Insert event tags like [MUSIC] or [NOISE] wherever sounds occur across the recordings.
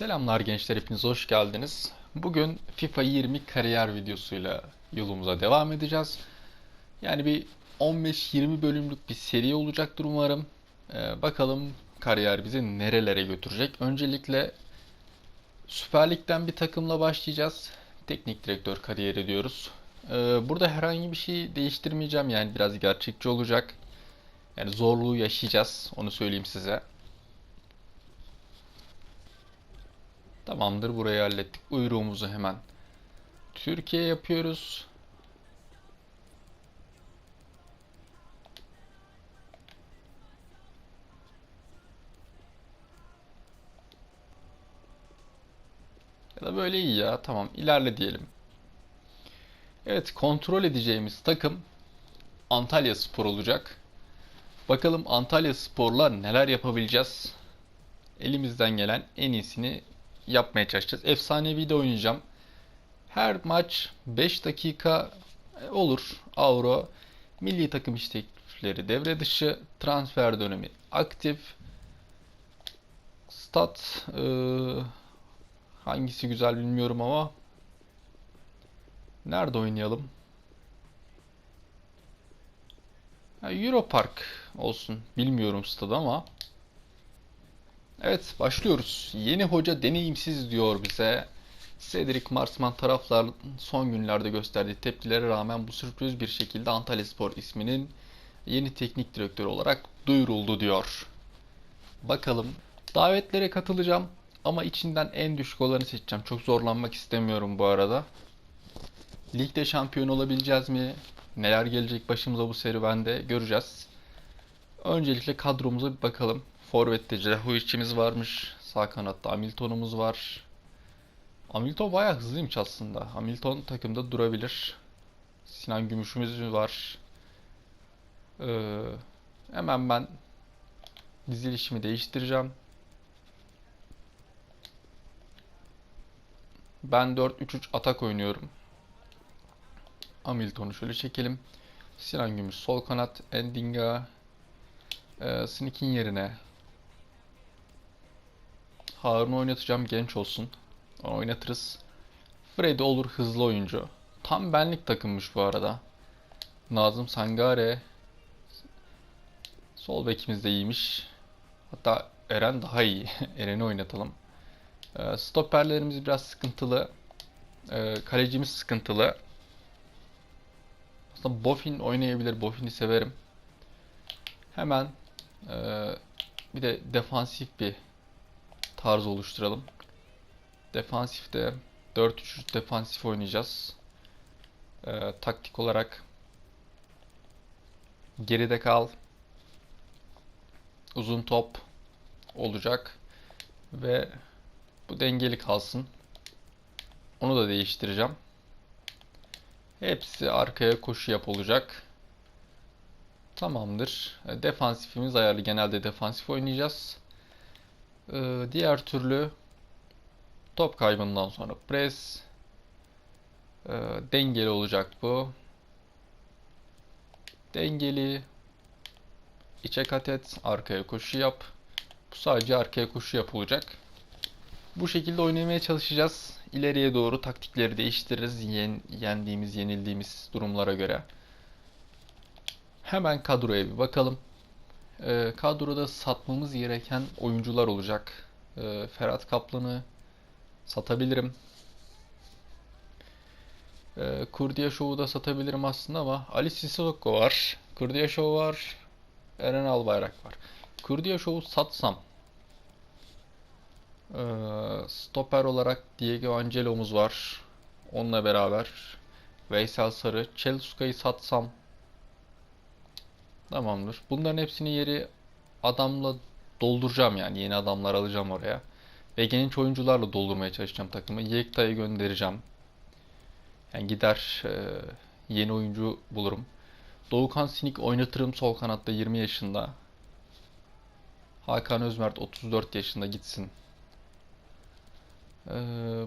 Selamlar gençler hepiniz hoş geldiniz. Bugün FIFA 20 kariyer videosuyla yolumuza devam edeceğiz. Yani bir 15-20 bölümlük bir seri olacaktır umarım. Ee, bakalım kariyer bizi nerelere götürecek. Öncelikle Süper Lig'den bir takımla başlayacağız. Teknik direktör kariyeri diyoruz. Ee, burada herhangi bir şey değiştirmeyeceğim yani biraz gerçekçi olacak. Yani zorluğu yaşayacağız onu söyleyeyim size. Tamamdır burayı hallettik. Uyruğumuzu hemen Türkiye yapıyoruz. Ya da böyle iyi ya. Tamam ilerle diyelim. Evet kontrol edeceğimiz takım Antalya Spor olacak. Bakalım Antalya Spor'la neler yapabileceğiz. Elimizden gelen en iyisini yapmaya çalışacağız. Efsanevi de oynayacağım. Her maç 5 dakika e, olur. Avro, milli takım istekleri devre dışı, transfer dönemi aktif. Stat e, hangisi güzel bilmiyorum ama nerede oynayalım? Ha, Europark olsun. Bilmiyorum stadı ama Evet başlıyoruz. Yeni hoca deneyimsiz diyor bize. Cedric Marsman taraflar son günlerde gösterdiği tepkilere rağmen bu sürpriz bir şekilde Antalyaspor isminin yeni teknik direktör olarak duyuruldu diyor. Bakalım. Davetlere katılacağım ama içinden en düşük olanı seçeceğim. Çok zorlanmak istemiyorum bu arada. Ligde şampiyon olabileceğiz mi? Neler gelecek başımıza bu serüvende göreceğiz. Öncelikle kadromuza bir bakalım. Forvet'te Cehuiç'imiz varmış. Sağ kanatta Hamilton'umuz var. Hamilton bayağı hızlıymış aslında. Hamilton takımda durabilir. Sinan Gümüş'ümüz var. Ee, hemen ben dizilişimi değiştireceğim. Ben 4-3-3 atak oynuyorum. Hamilton'u şöyle çekelim. Sinan Gümüş sol kanat, Endinga, e, Sneak'in yerine Harun'u oynatacağım genç olsun. Oynatırız. Freddy olur hızlı oyuncu. Tam benlik takımmış bu arada. Nazım Sangare. Sol bekimiz de iyiymiş. Hatta Eren daha iyi. [LAUGHS] Eren'i oynatalım. E, stoperlerimiz biraz sıkıntılı. E, kalecimiz sıkıntılı. Aslında Bofin oynayabilir. Bofin'i severim. Hemen e, bir de defansif bir tarz oluşturalım. Defansifte 4-3-3 defansif oynayacağız. Ee, taktik olarak geride kal. Uzun top olacak ve bu dengeli kalsın. Onu da değiştireceğim. Hepsi arkaya koşu yap olacak. Tamamdır. Defansifimiz ayarlı. Genelde defansif oynayacağız. Ee, diğer türlü top kaybından sonra pres ee, dengeli olacak bu. Dengeli içe kat et, arkaya koşu yap. Bu sadece arkaya koşu yap olacak. Bu şekilde oynamaya çalışacağız. İleriye doğru taktikleri değiştiririz. Yen, yendiğimiz, yenildiğimiz durumlara göre. Hemen kadroya bir bakalım. E, kadroda satmamız gereken oyuncular olacak. E, Ferhat Kaplan'ı satabilirim. E, Kurdiyaşov'u da satabilirim aslında ama Ali Sissoko var. Kurdiyaşov var. Eren Albayrak var. Kurdiyaşov'u satsam e, stoper olarak Diego Angelo'muz var. Onunla beraber Veysel Sarı. Chelska'yı satsam Tamamdır. Bunların hepsini yeri adamla dolduracağım yani. Yeni adamlar alacağım oraya. Ve genç oyuncularla doldurmaya çalışacağım takımı. Yekta'yı göndereceğim. Yani gider e, yeni oyuncu bulurum. Doğukan Sinik oynatırım sol kanatta 20 yaşında. Hakan Özmert 34 yaşında gitsin. Ee,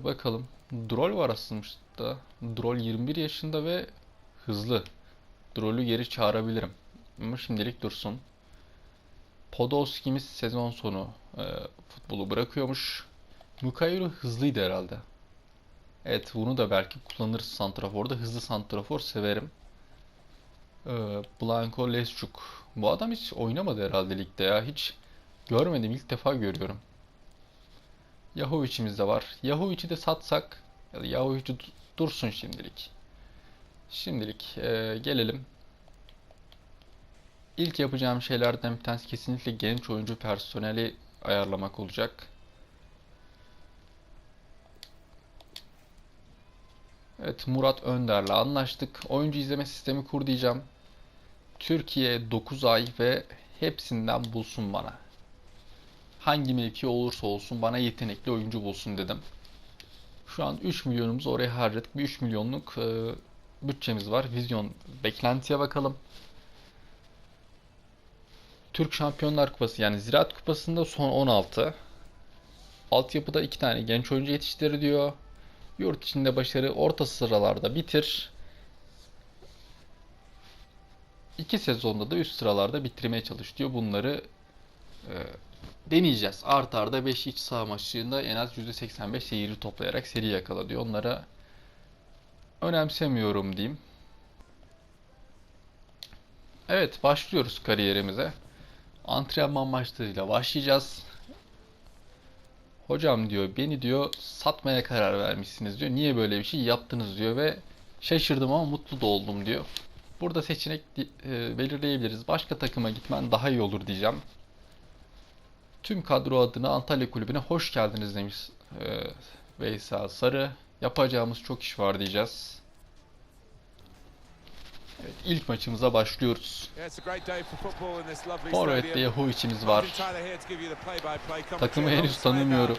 bakalım. Drol var aslında. Drol 21 yaşında ve hızlı. Drol'ü geri çağırabilirim. Ama şimdilik dursun. Podolski'miz sezon sonu e, futbolu bırakıyormuş. Mukayru hızlıydı herhalde. Evet bunu da belki kullanırız santraforda. Hızlı santrafor severim. Ee, Blanko Lesçuk. Bu adam hiç oynamadı herhalde ligde ya. Hiç görmedim. ilk defa görüyorum. Yahovic'imiz de var. Yahovic'i de satsak ya da dursun şimdilik. Şimdilik e, gelelim. İlk yapacağım şeylerden bir tanesi kesinlikle genç oyuncu personeli ayarlamak olacak. Evet Murat Önder'le anlaştık. Oyuncu izleme sistemi kur diyeceğim. Türkiye 9 ay ve hepsinden bulsun bana. Hangi mevki olursa olsun bana yetenekli oyuncu bulsun dedim. Şu an 3 milyonumuzu oraya harcadık. Bir 3 milyonluk e, bütçemiz var. Vizyon beklentiye bakalım. Türk Şampiyonlar Kupası yani Ziraat Kupası'nda son 16. Altyapıda 2 tane genç oyuncu yetiştir diyor. Yurt içinde başarı orta sıralarda bitir. İki sezonda da üst sıralarda bitirmeye çalış diyor. Bunları e, deneyeceğiz. Art arda 5 iç saha maçında en az %85 seyirci toplayarak seri yakala diyor. Onlara önemsemiyorum diyeyim. Evet başlıyoruz kariyerimize. Antrenman maçlarıyla başlayacağız. Hocam diyor beni diyor satmaya karar vermişsiniz diyor. Niye böyle bir şey yaptınız diyor ve şaşırdım ama mutlu da oldum diyor. Burada seçenek e, belirleyebiliriz. Başka takıma gitmen daha iyi olur diyeceğim. Tüm kadro adına Antalya Kulübü'ne hoş geldiniz demiş e, Veysel Sarı. Yapacağımız çok iş var diyeceğiz. Evet, ilk maçımıza başlıyoruz. Forvet'te Yahovic'imiz var. Takımı henüz tanımıyorum.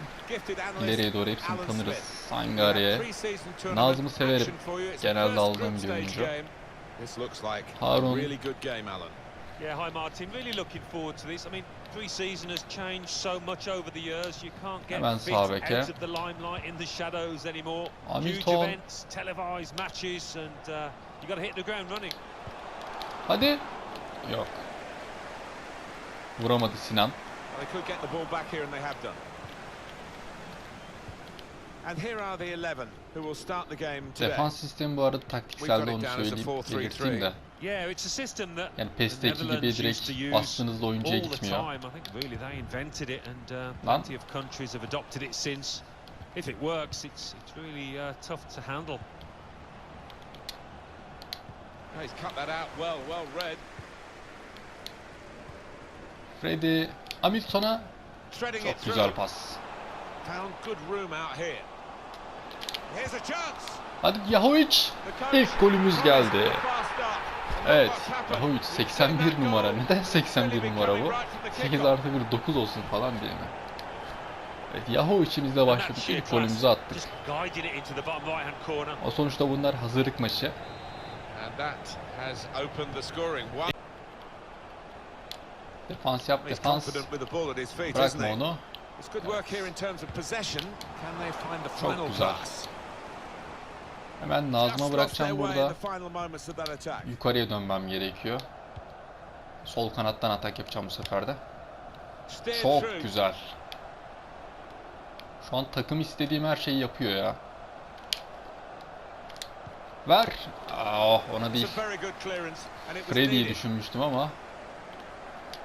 İleriye doğru hepsini tanırız. Sangare. Nazım'ı severim. Genelde aldığım bir oyuncu. Harun. Yeah, hi Martin. Really looking forward to this. I mean, pre-season has changed so much over the years. You can't get Hemen out of the limelight in the shadows anymore. Huge events, televised matches, and uh, you got to hit the ground running. Hadi. Yok. Vuramadı Sinan. They could get the ball back here and they have done. And here are the 11 who will start the game today. Defans sistemi bu arada taktikselde onu söyleyeyim, belirteyim de. Yeah, it's a system that Yani PES'teki gibi direkt bastığınızda oyuncuya gitmiyor. uh, Lan. plenty of countries have adopted it since. If it works, it's it's really uh, tough to handle. He's cut that out well, well read. Freddy Hamilton'a çok güzel pas. Found good room out here. Here's a chance. Hadi Yahovic. İlk golümüz geldi. Evet? Yahovic 81 numara. Neden 81 numara bu? 8 8 artı 1 9 olsun falan diye mi? Evet, Yahovic'imizle And başladık. İlk golümüzü attık. O sonuçta bunlar hazırlık maçı. That has opened the scoring. One Defans yap, defans. confident with the ball at his feet, isn't Bırakma he? onu. It's good work here in terms of possession. Can they find the Çok final güzel. pass? Hemen Nazım'a bırakacağım burada. Yukarıya dönmem gerekiyor. Sol kanattan atak yapacağım bu sefer de. Çok güzel. Şu an takım istediğim her şeyi yapıyor ya. Ver. Ah ona değil. Freddy'yi düşünmüştüm ama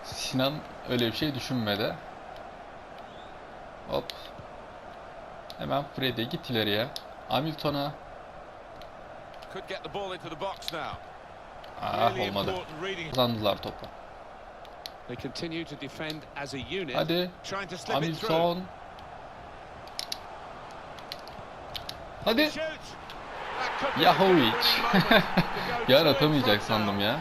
Sinan öyle bir şey düşünmedi. Hop. Hemen Freddy git ileriye. Hamilton'a. Ah olmadı. Kazandılar topu. Hadi. Hamilton. Hadi. Yahovic. [LAUGHS] in atamayacak sandım ya.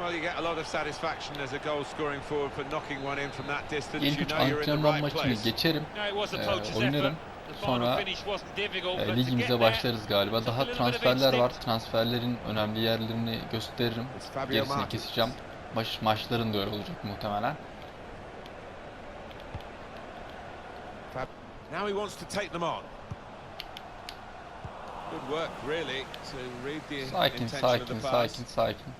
Well, you get a lot of satisfaction as a goal scoring forward for knocking one in from that distance. İlk You üç know you're in the antrenman right maçını place. geçerim. Ee, oynarım. Sonra, E, ligimize başlarız galiba. Daha transferler var. Transferlerin önemli yerlerini gösteririm. Gerisini keseceğim. Maç, maçların da öyle olacak muhtemelen. Now he wants to take them on. Good work really to read the sakin, intention sakin, of the pass. Sakin, sakin.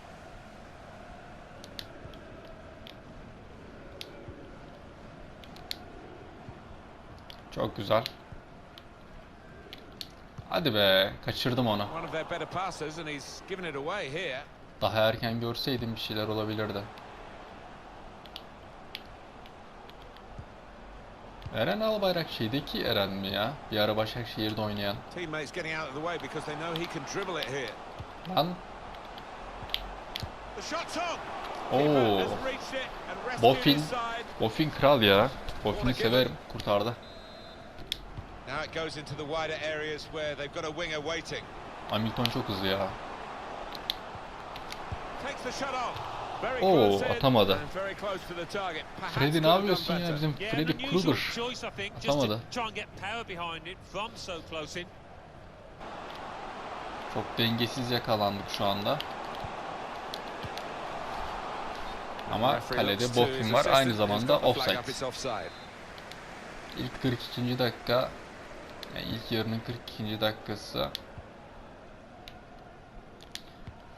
Çok güzel. Hadi be, kaçırdım onu. Daha erken görseydim bir şeyler olabilirdi. Eren Albayrak şeydeki Eren mi ya? Bir ara Başakşehir'de oynayan. Lan. Oo. Side. Boffin kral ya. Boffin'i severim. Kurtardı. Hamilton çok hızlı ya. Takes the shot off. Oo, atamadı. Freddy ne yapıyorsun ya bizim Freddy Krueger. Atamadı. Çok dengesiz yakalandık şu anda. Ama Referee kalede Boffin var. Aynı zamanda offside. İlk 42. dakika yani ilk yarının 42. dakikası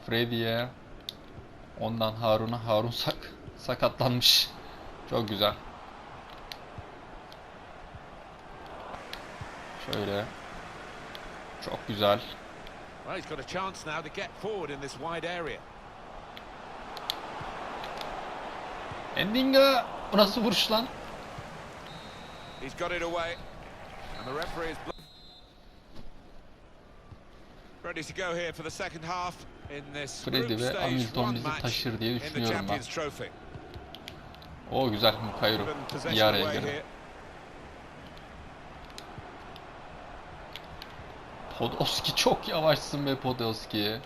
Freddy'ye ondan Harun'a Harun sak sakatlanmış. Çok güzel. Şöyle. Çok güzel. Well, he's got a chance now to get forward in this wide area. Endinga! Bu nasıl vuruş lan? He's got it away. And the referee is... blo- Ready to go here for the second half in this Freddy ve Hamilton bizi taşır diye düşünüyorum ben. O güzel Mukayru. Given İyi araya girdi. Podolski [LAUGHS] çok yavaşsın be Podolski.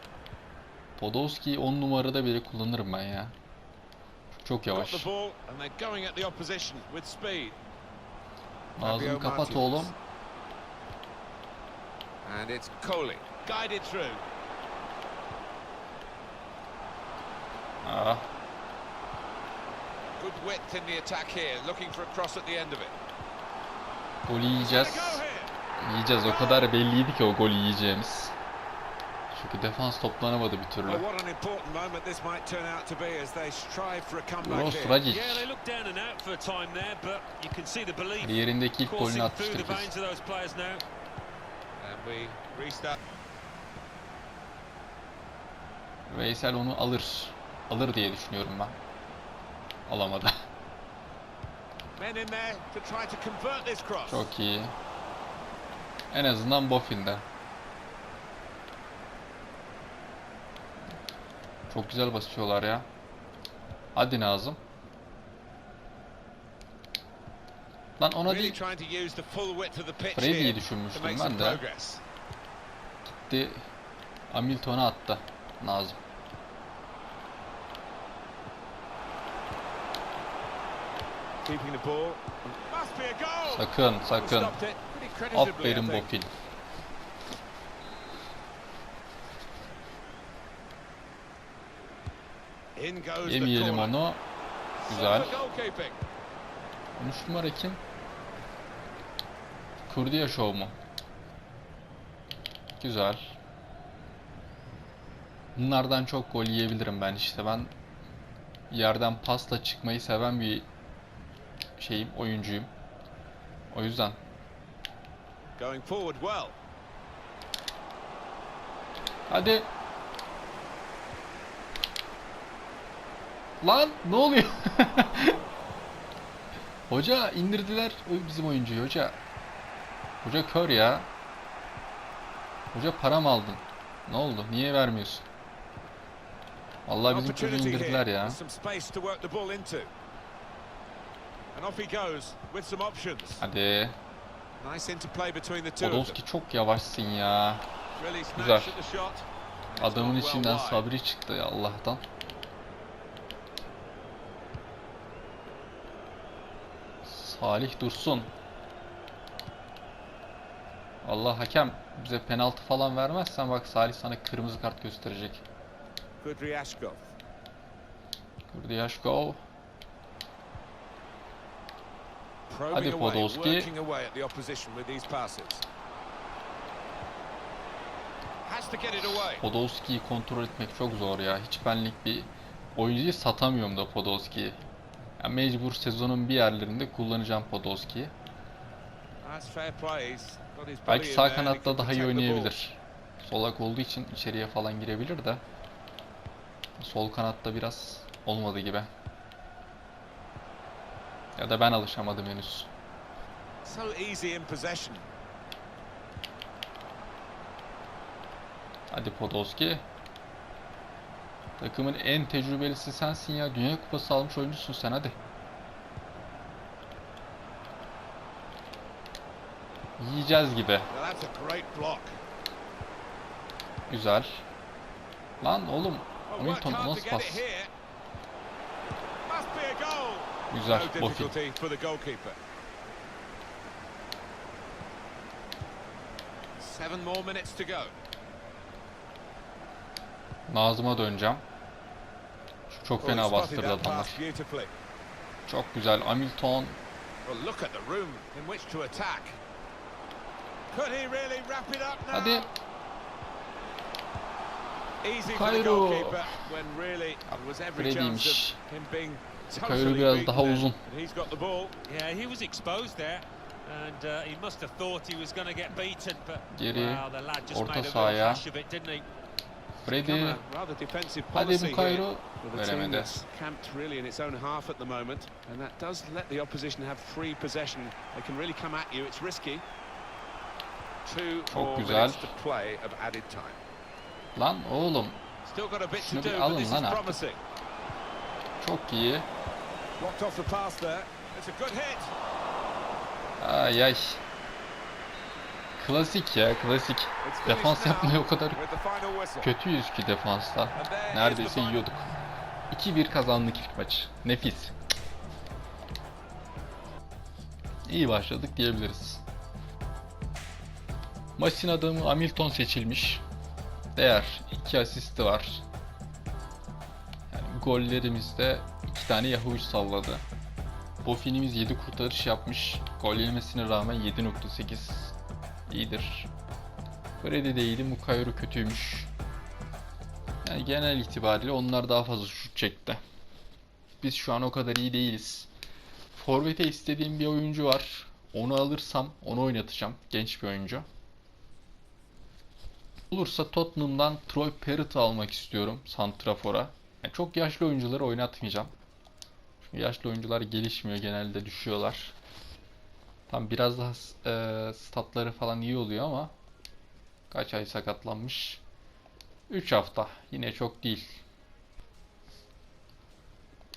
Podolski'yi 10 numarada bile kullanırım ben ya. Çok yavaş. Ağzını kapat oğlum. And it's Coley. Guided through. Aa, Good width in the attack here. Looking for a cross at the end of it. golü yiyeceğiz. Yiyeceğiz. O kadar belliydi ki o golü yiyeceğimiz. Çünkü defans toplanamadı bir türlü. Well, what an important moment this might turn out to be as they strive for a comeback Ross. Rajic. Yeah, they look down and Veysel onu alır. Alır diye düşünüyorum ben. Alamadı. [LAUGHS] Çok iyi. En azından Boffin'de. Çok güzel basıyorlar ya. Hadi Nazım. Lan ona değil. to düşünmüştüm ben de. Gitti. Hamilton'a attı. Nazım. Keeping the ball. Must be a goal. Sakın sakın. Aferin the Yemeyelim onu. Güzel. Super goalkeeping. 13 numara kim? Kurdiya Show mu? Güzel. Bunlardan çok gol yiyebilirim ben işte. Ben yerden pasla çıkmayı seven bir şeyim, oyuncuyum. O yüzden. Going forward well. Hadi. Lan ne oluyor? [LAUGHS] hoca indirdiler o bizim oyuncuyu hoca. Hoca kör ya. Hoca para mı aldın? Ne oldu? Niye vermiyorsun? Vallahi bizim çocuğu indirdiler ya. There's some space to work the ball into. And off he goes with some options. Hadi. Nice interplay between the two. Podolski çok yavaşsın ya. Güzel. Adamın içinden. Sabri çıktı ya Allah'tan. Salih Dursun. Allah hakem bize penaltı falan vermezsen bak Salih sana kırmızı kart gösterecek. Kudryashkov. Kurdiyaşkov. Probing Hadi away, Podolski. working away at the opposition with these passes. Has to get it away. Podolski'yi kontrol etmek çok zor ya. Hiç benlik bir oyuncuyu satamıyorum da Podolski'yi. Ya mecbur sezonun bir yerlerinde kullanacağım Podolski'yi. Belki sağ kanatta daha iyi oynayabilir. Solak olduğu için içeriye falan girebilir de. Sol kanatta biraz olmadı gibi. Ya da ben alışamadım henüz. So easy in possession. Hadi Podolski. Takımın en tecrübelisi sensin ya. Dünya Kupası almış oyuncusun sen hadi. Yiyeceğiz gibi. Güzel. Lan oğlum. Oh, to nasıl pas? it here. Must be a goal. Güzel. No Bofi. difficulty for the goalkeeper. Seven more minutes to go. Nazım'a döneceğim. Şu çok fena bastırdı adamlar. Çok güzel. Hamilton. Hadi. Cairo. goalkeeper He's got the ball. Yeah, he was exposed there. And uh, he must have thought he was going to get beaten. But wow, the lad just made a saya. flash of it, didn't he? Rather defensive policy here. Well, camped really in its own half at the moment. And that does let the opposition have free possession. They can really come at you. It's risky. Two Çok more güzel. minutes to play of added time. Lan oğlum. Still got a bit to do, but this is promising. Good hit. Ay ay. Klasik ya klasik. Defans yapmaya o kadar kötüyüz ki defansta. Neredeyse yiyorduk. 2-1 kazandık ilk maç. Nefis. İyi başladık diyebiliriz. Maçın adamı Hamilton seçilmiş. Değer. 2 asisti var. Gollerimizde 2 tane Yahovic salladı. Bofinimiz 7 kurtarış yapmış. Gol yemesine rağmen 7.8 iyidir. Freddy de iyiydi. Mukayro kötüymüş. Yani genel itibariyle onlar daha fazla şut çekti. Biz şu an o kadar iyi değiliz. Forvet'e istediğim bir oyuncu var. Onu alırsam onu oynatacağım. Genç bir oyuncu. Olursa Tottenham'dan Troy Parrott'ı almak istiyorum Santrafor'a. Yani çok yaşlı oyuncuları oynatmayacağım. Çünkü yaşlı oyuncular gelişmiyor genelde düşüyorlar. Tam biraz daha e, statları falan iyi oluyor ama kaç ay sakatlanmış. 3 hafta. Yine çok değil.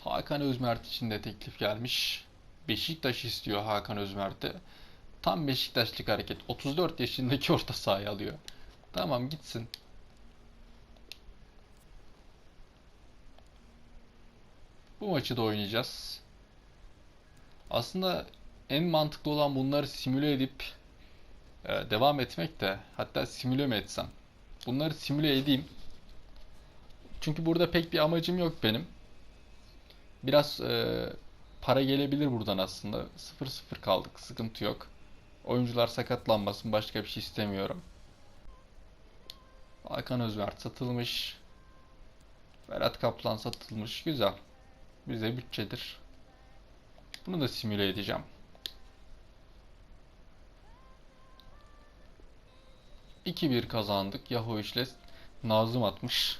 Hakan Özmert için de teklif gelmiş. Beşiktaş istiyor Hakan Özmert'i. Tam Beşiktaşlık hareket. 34 yaşındaki orta sahayı alıyor. Tamam gitsin. Bu maçı da oynayacağız. Aslında en mantıklı olan bunları simüle edip e, devam etmek de hatta simüle mi etsem? Bunları simüle edeyim. Çünkü burada pek bir amacım yok benim. Biraz e, para gelebilir buradan aslında. 0-0 kaldık. Sıkıntı yok. Oyuncular sakatlanmasın. Başka bir şey istemiyorum. Hakan Özmert satılmış. Berat Kaplan satılmış. Güzel. Bize bütçedir. Bunu da simüle edeceğim. 2-1 kazandık. Yahoo ile Nazım atmış.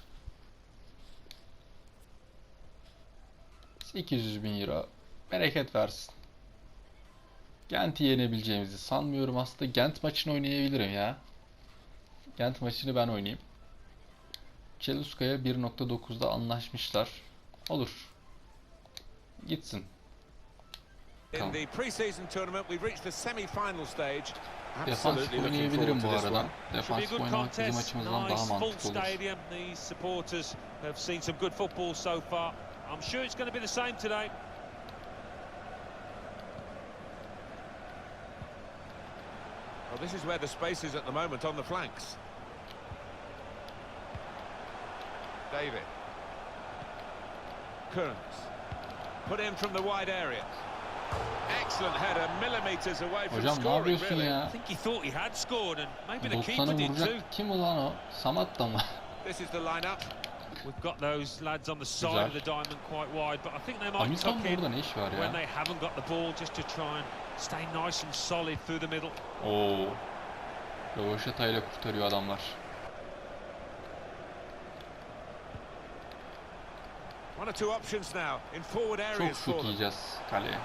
800 bin euro. Bereket versin. Gent'i yenebileceğimizi sanmıyorum. Aslında Gent maçını oynayabilirim ya. Gent maçını ben oynayayım. Çeluska'ya 1.9'da anlaşmışlar. Olur. Gitsin. In the pre-season tournament, we've reached the semi-final stage. Defans Absolutely looking oynayabilirim forward bu to this arada. one. Should be a Defans good oynamak bizim contest. açımızdan Nice daha full mantıklı olur. stadium. These supporters have seen some good football so far. I'm sure it's going to be the same today. Well, this is where the space is at the moment on the flanks. David. Kearns. Put in from the wide area. Excellent header, millimetres away from Hocam ne scoring, yapıyorsun really. I ya? think he thought he had scored, and maybe the 90'ı keeper did too. vuracak. Kim ulan o? Samat da mı? This is the lineup. We've got those lads on the side of the diamond quite wide, but I think they might tuck in ne var when ya? they haven't got the ball just to try and Stay nice and solid through the middle. Oo. Rövaşata ile kurtarıyor adamlar. One or two options now in forward Çok şut yiyeceğiz kaleye.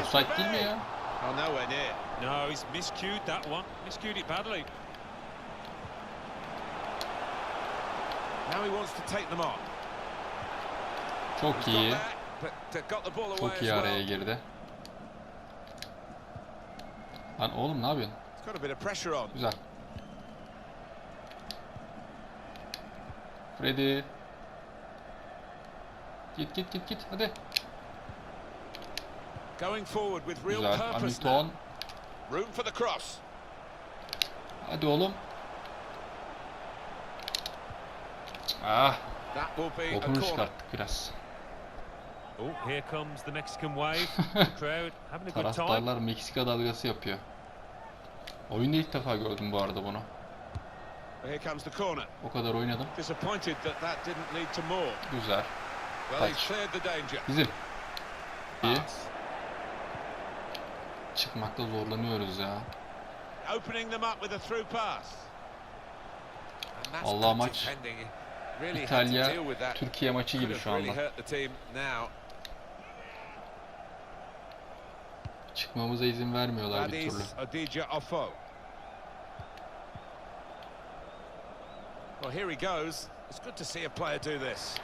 Offside değil mi ya? Oh, nowhere near. No, he's miscued that one. Miscued it badly. Now he wants to take them on. Çok iyi. Çok iyi araya girdi. Lan oğlum ne yapıyorsun? Güzel. Freddy. Git git git git hadi. Going forward with real Güzel. Hamilton. Room for the cross. Hadi oğlum. Ah, That will be a bokunu çıkarttık biraz. Oh, here comes the Mexican wave. The [LAUGHS] crowd having a good time. Taraftarlar Meksika dalgası yapıyor. Oyunda ilk defa gördüm bu arada bunu. Here comes the corner. O kadar oynadım. Disappointed that that didn't lead to more. Güzel. Danger. Bizim. İyi. Çıkmakta zorlanıyoruz ya. Allah maç İtalya. Türkiye maçı gibi şu anda. Çıkmamıza izin vermiyorlar bir türlü. Well, here he goes. It's good to see a player do this.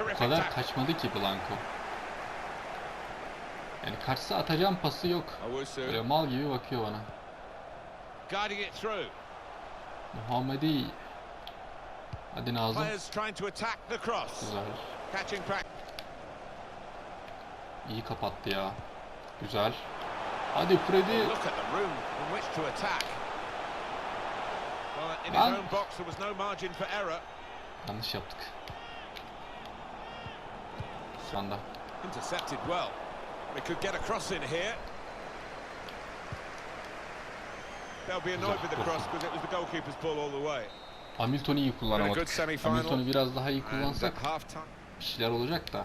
O kadar kaçmadı ki Blanco. Yani kaçsa atacağım pası yok. Böyle mal gibi bakıyor bana. Muhammedi. Hadi Nazım. Güzel. İyi kapattı ya. Güzel. Hadi Freddy. Look at the room in which to attack. Well, in his Lan. own box there was no margin for error. Yanlış yaptık. Şu anda. Intercepted well. We could get a cross in here. They'll be annoyed with the cross because it was the goalkeeper's ball all the way. Hamilton'u iyi kullanamadık. Hamilton'u biraz daha iyi kullansak bir şeyler olacak da.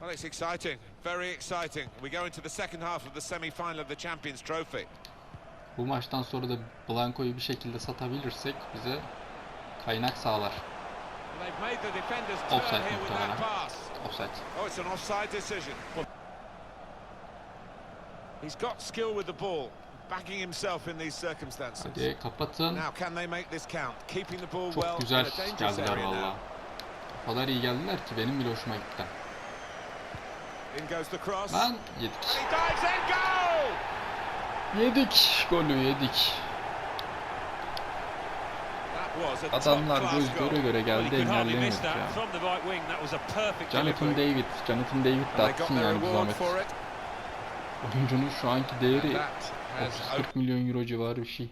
Well, it's exciting, very exciting. We go into the second half of the semi-final of the Champions Trophy. Bu maçtan sonra da Blanco'yu bir şekilde satabilirsek bize kaynak sağlar. Offside muhtemelen. Offside. Oh, it's an offside decision. He's got skill with the ball, backing himself in these circumstances. Hadi kapatın. Now, can they make this count? Keeping the ball Çok well güzel a dangerous geldiler valla. O kadar iyi geldiler ki benim bile hoşuma gitti. Lan yedik. Yedik. Golü yedik. Adamlar goal. göre göre geldi that ya. Jonathan. David. Jonathan David de atsın yani bu zahmet. Oyuncunun şu anki değeri that has 30-40 milyon euro civarı bir şey.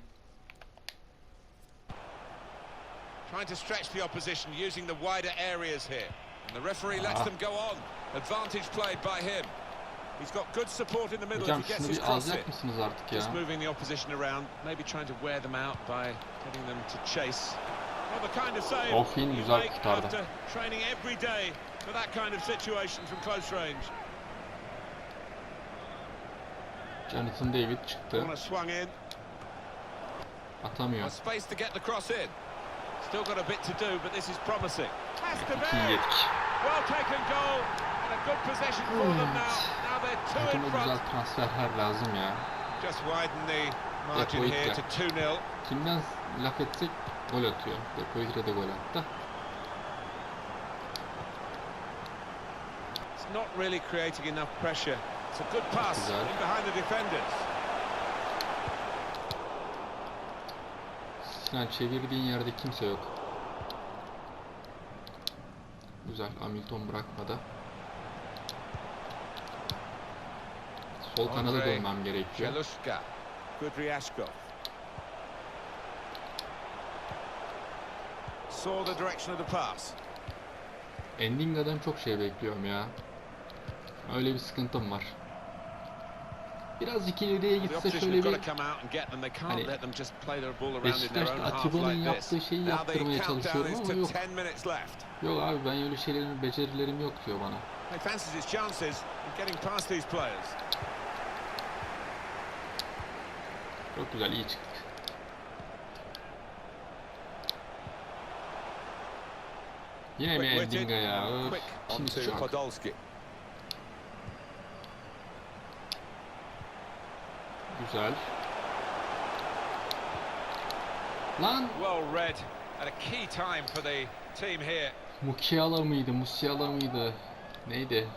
Trying to stretch the opposition using the wider areas here. And the referee lets Ah. them go on. Advantage played by him. He's got good support in the middle Hocam if he gets şunu his bir cross in. alacak mısınız artık ya? Just moving the opposition around, maybe trying to wear them out by getting them to chase. Well, the kind of save Ofin you güzel make kurtardı. after training every day for that kind of situation from close range. Jonathan David çıktı. Corner swung in. Atamıyor. A space to get the cross in. Still got a bit to do, but this is promising. Has to İki be. yedik. Well taken goal and a good possession for them now. Now Takıma güzel transferler lazım ya. Just widen the margin Depoit here de. to 2-0. Kimden laf etsek gol atıyor. Depoitre de gol attı. It's not really creating enough pressure. It's a good pass Güzel. in behind the defenders. Sinan çevirdiğin yerde kimse yok. Güzel. Hamilton bırakmadı. Sol kanada dönmem gerekiyor. Jeluska. Kudryashkov. Saw the direction of the pass. Endinga'dan çok şey bekliyorum ya. Öyle bir sıkıntım var. birazcık ileriye gitse şöyle bir Hani Beşiktaş'ta Atiba'nın yaptığı şeyi yaptırmaya çalışıyorum ama yok. 10 minutes left. Yok abi ben öyle şeylerin becerilerim yok diyor bana. He fancies his chances of getting past these players. Çok güzel iyi çıktık. Yine mi Endinga ya? Podolski. güzel. Lan Well read at a key time for the team here. Mukiala mıydı, Musiala mıydı? Neydi?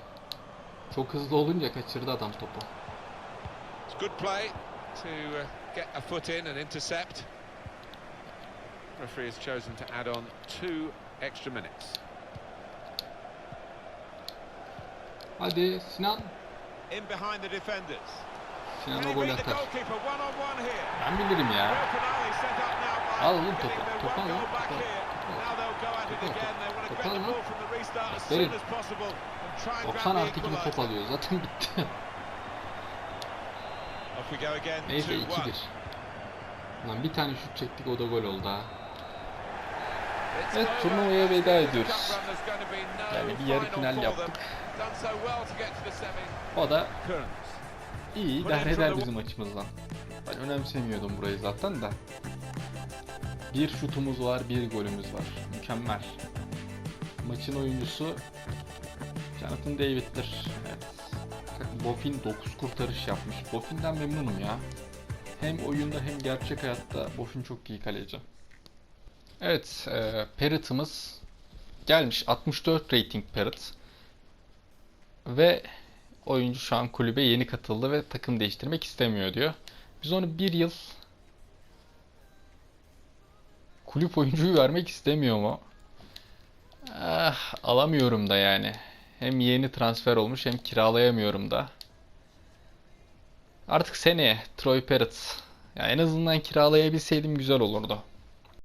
Çok hızlı olunca kaçırdı adam topu. It's good play to uh, get a foot in and intercept. Referee has chosen to add on two extra minutes. Hadi Sinan. In behind the defenders. Sinan Can o he gol atar. Ben bilirim ya. Al oğlum topu. Topu al lan. Topu al. Topu al. Lan. Verin. soon as possible and try and Okan grab artık the bir top alıyor. Zaten bitti. Off we go again. Neyse 2-1. 2-1. Lan bir tane şut çektik o da gol oldu ha. Evet, turnuvaya veda ediyoruz. Yani bir yarı final yaptık. O da iyi idare eder bizim açımızdan. Ben önemsemiyordum burayı zaten de. Bir şutumuz var, bir golümüz var. Mükemmel. Maçın oyuncusu Jonathan David'tir. Evet. Bofin 9 kurtarış yapmış. Bofin'den memnunum ya. Hem oyunda hem gerçek hayatta Bofin çok iyi kaleci. Evet, e, Parrot'ımız gelmiş. 64 rating Parrot. Ve oyuncu şu an kulübe yeni katıldı ve takım değiştirmek istemiyor diyor. Biz onu bir yıl kulüp oyuncuyu vermek istemiyor mu? Ah, alamıyorum da yani. Hem yeni transfer olmuş hem kiralayamıyorum da. Artık seneye Troy Parrott. Ya en azından kiralayabilseydim güzel olurdu.